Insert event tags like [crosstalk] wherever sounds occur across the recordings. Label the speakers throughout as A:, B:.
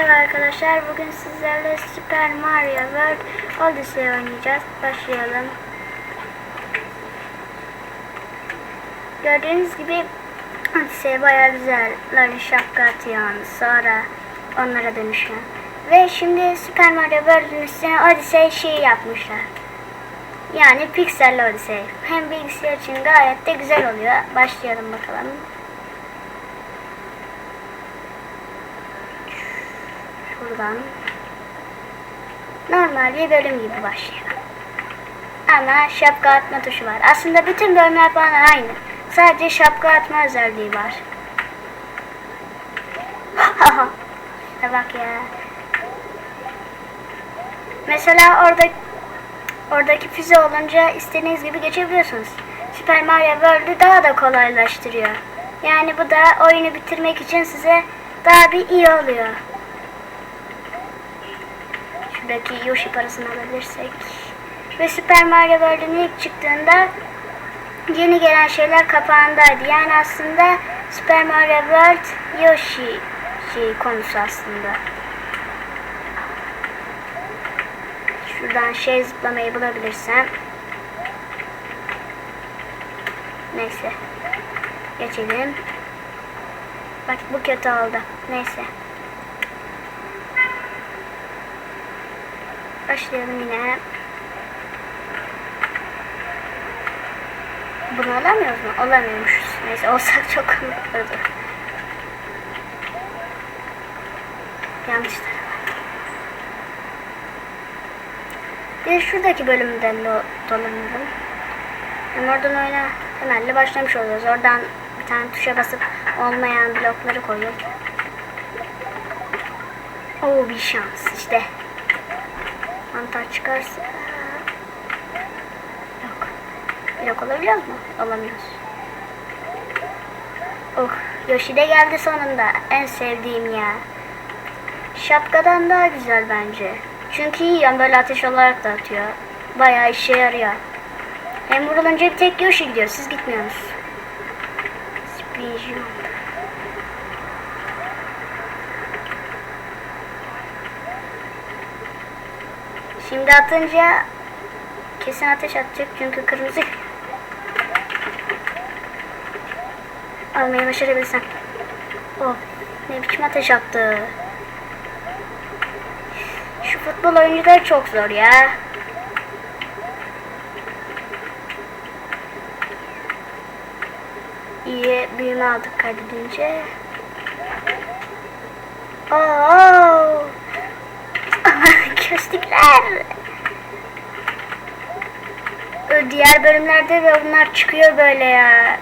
A: Merhaba arkadaşlar. Bugün sizlerle Super Mario World Odyssey oynayacağız. Başlayalım. Gördüğünüz gibi Odyssey baya güzel. Larry şapka atıyor. Sonra onlara dönüşüyor. Ve şimdi Super Mario World'ün üstüne Odyssey şeyi yapmışlar. Yani Pixel Odyssey. Hem bilgisayar için gayet de güzel oluyor. Başlayalım bakalım. Şuradan. Normal bir bölüm gibi başlayalım. Ama şapka atma tuşu var. Aslında bütün bölümler falan aynı. Sadece şapka atma özelliği var. [laughs] Ya bak ya. Mesela orada oradaki füze olunca istediğiniz gibi geçebiliyorsunuz. Super Mario World'ü daha da kolaylaştırıyor. Yani bu da oyunu bitirmek için size daha bir iyi oluyor. Şuradaki Yoshi parasını alabilirsek. Ve Super Mario World'ün ilk çıktığında yeni gelen şeyler kapağındaydı. Yani aslında Super Mario World Yoshi şey konusu aslında. Şuradan şey zıplamayı bulabilirsem. Neyse. Geçelim. Bak bu kötü oldu. Neyse. Başlayalım yine. Bunu alamıyoruz mu? Alamıyormuşuz. Neyse olsak çok komik olurdu. Yanlış tarafa. Bir şuradaki bölümden do dolanalım. Hem oradan oyuna temelli başlamış oluyoruz. Oradan bir tane tuşa basıp olmayan blokları koyup. Oo bir şans işte. Mantar çıkarsa. Yok. Blok olabiliyor mu? Olamıyoruz. Oh, Yoshi de geldi sonunda. En sevdiğim ya. Şapkadan daha güzel bence. Çünkü yiyen böyle ateş olarak da atıyor. Bayağı işe yarıyor. Hem vurulunca bir tek Yoshi gidiyor. Siz gitmiyorsunuz. Spin Şimdi atınca kesin ateş atacak çünkü kırmızı. Almayı başarabilsem. Oh ne biçim ateş attı. Şu futbol oyuncuları çok zor ya. İyi büyüme aldık kaydedince. Oo. Köstükler. Ö, Diğer bölümlerde de bunlar çıkıyor böyle ya.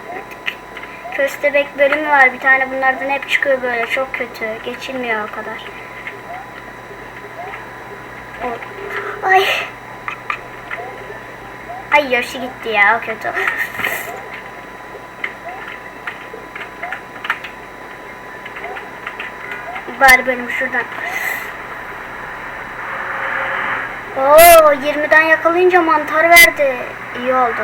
A: Köstebek bölümü var bir tane bunlardan hep çıkıyor böyle çok kötü. Geçilmiyor o kadar. Ay. Ay Yoshi gitti ya o kötü. Bari bölüm şuradan. Oo 20'den yakalayınca mantar verdi. İyi oldu.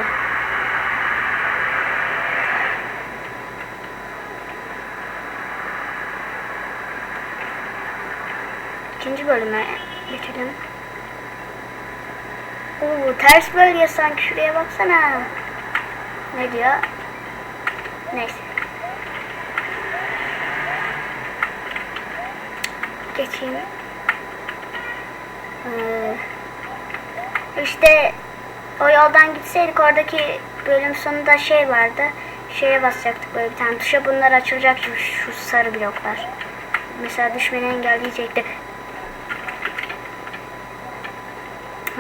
A: İkinci bölüme geçelim. Oo ters bölge sanki şuraya baksana. Ne diyor? Neyse. Geçeyim. Ee, işte o yoldan gitseydik oradaki bölüm sonunda şey vardı. Şeye basacaktık böyle bir tane tuşa bunlar açılacak şu, şu sarı bloklar. Mesela düşmeni engelleyecekti.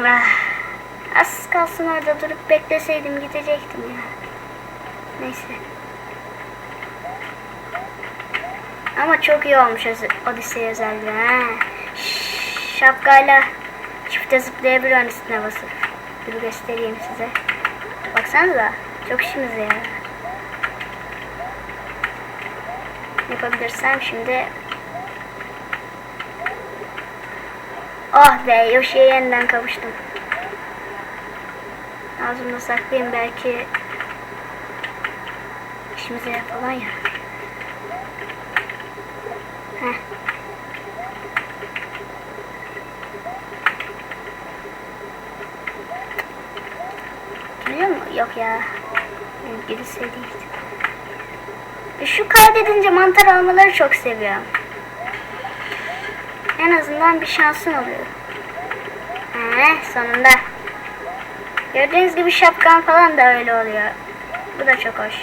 A: Ah, az kalsın orada durup bekleseydim gidecektim ya. Neyse. Ama çok iyi olmuş Odyssey özelliği ha. Şapkayla çifte zıplayabiliyorsun üstüne basıp. Dur göstereyim size. Baksanıza. Çok işimize yarar. Yapabilirsem şimdi Oh be Yoshi'ye yeniden kavuştum. Ağzımda saklayayım belki işimize falan yarar. Heh. Yok ya. Birisi değil. Şu kaydedince mantar almaları çok seviyorum. En azından bir şansın oluyor. He, sonunda. Gördüğünüz gibi şapkan falan da öyle oluyor. Bu da çok hoş.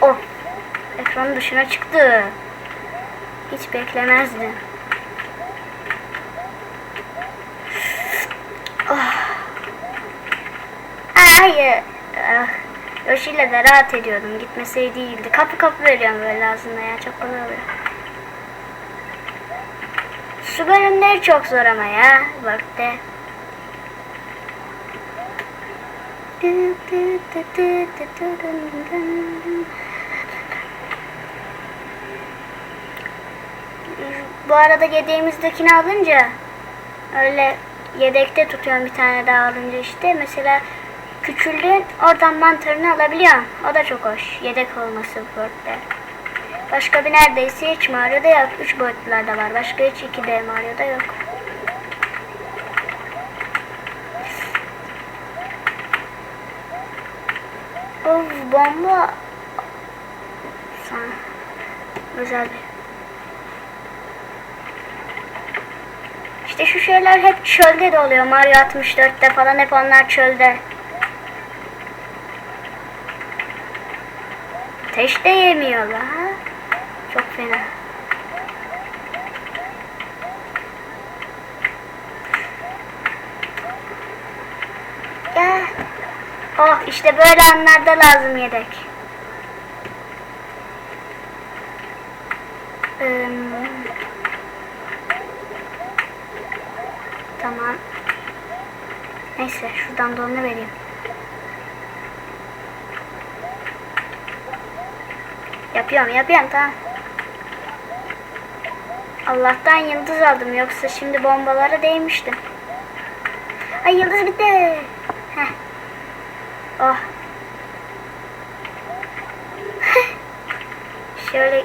A: Oh, ekranın dışına çıktı. Hiç beklemezdim. Oh. Hayır. Ah, ile de rahat ediyordum. Gitmeseydi iyiydi. Kapı kapı veriyorum böyle aslında ya. Çok kolay oluyor. Şu bölümleri çok zor ama ya. Work'te. Bu arada yedeğimizdekini alınca öyle yedekte tutuyorum bir tane daha alınca işte mesela küçüldüğün oradan mantarını alabiliyorsun. O da çok hoş. Yedek olması Word'de. Başka bir neredeyse hiç Mario'da yok. 3 boyutlularda var. Başka hiç 2D Mario'da yok. Of bomba. Sana. Özel bir. İşte şu şeyler hep çölde de oluyor. Mario 64'te falan hep onlar çölde. Ateş de yemiyorlar. Çok fena. Gel. Oh işte böyle anlarda lazım yedek. Tamam. Neyse şuradan da onu vereyim. Yapıyorum yapıyorum tamam. Allah'tan yıldız aldım yoksa şimdi bombalara değmiştim. Ay yıldız bitti. Heh. Oh. [laughs] Şöyle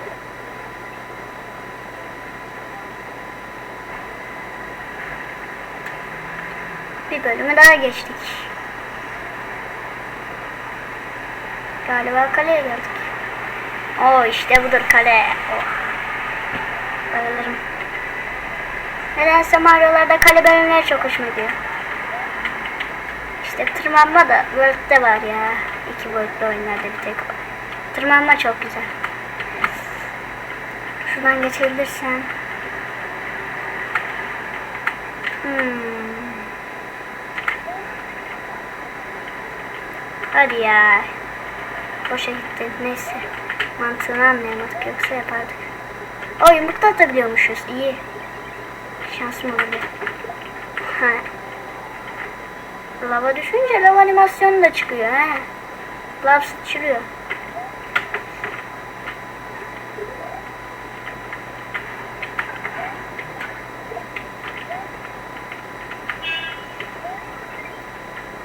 A: bir bölümü daha geçtik. Galiba kaleye geldik. Oo işte budur kale. Oh. Bayılırım. Nedense Mario'larda kale bölümleri çok hoşuma gidiyor. İşte tırmanma da World'de var ya. İki boyutlu oyunlarda bir tek. Tırmanma çok güzel. Şuradan geçebilirsen. Hmm. Hadi ya. Boşa gitti. Neyse. Mantığını anlayamadık yoksa yapardık. O yumrukta atabiliyormuşuz. İyi. Şansım oldu. Ha. Lava düşünce lav animasyonu da çıkıyor he. Lav sıçrıyor.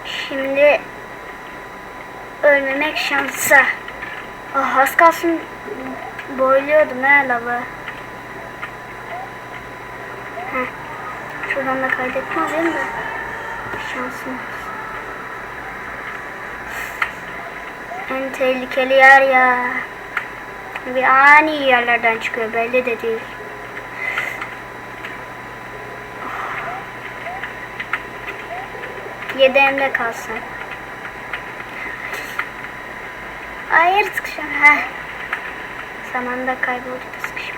A: Şimdi ölmemek şansa. Ah az kalsın boğuluyordum he lavı. Heh. Şuradan da kaydetmez değil mi? Şansım. En tehlikeli yer ya. Bir ani yerlerden çıkıyor belli de değil. Yedeğimde kalsın. Hayır sıkışım. Heh. Zamanda kayboldu da sıkışım.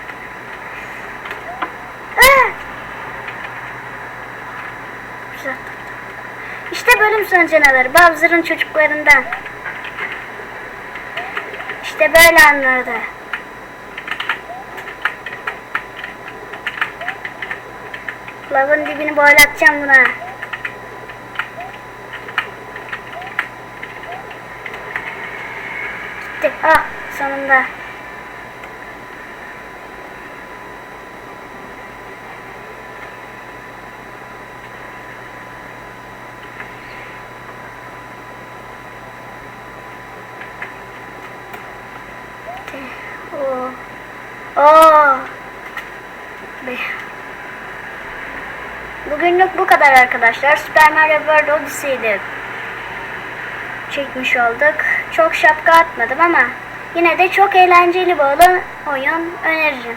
A: Güzel. İşte bölüm sonu canavarı. Bowser'ın çocuklarından. İşte böyle anlarda. Lavın dibini boylatacağım buna. Gitti. Ah sonunda. Oo. Oo. Be. Bugünlük bu kadar arkadaşlar. Super Mario World Odyssey'di. çekmiş olduk. Çok şapka atmadım ama yine de çok eğlenceli bir oyun öneririm.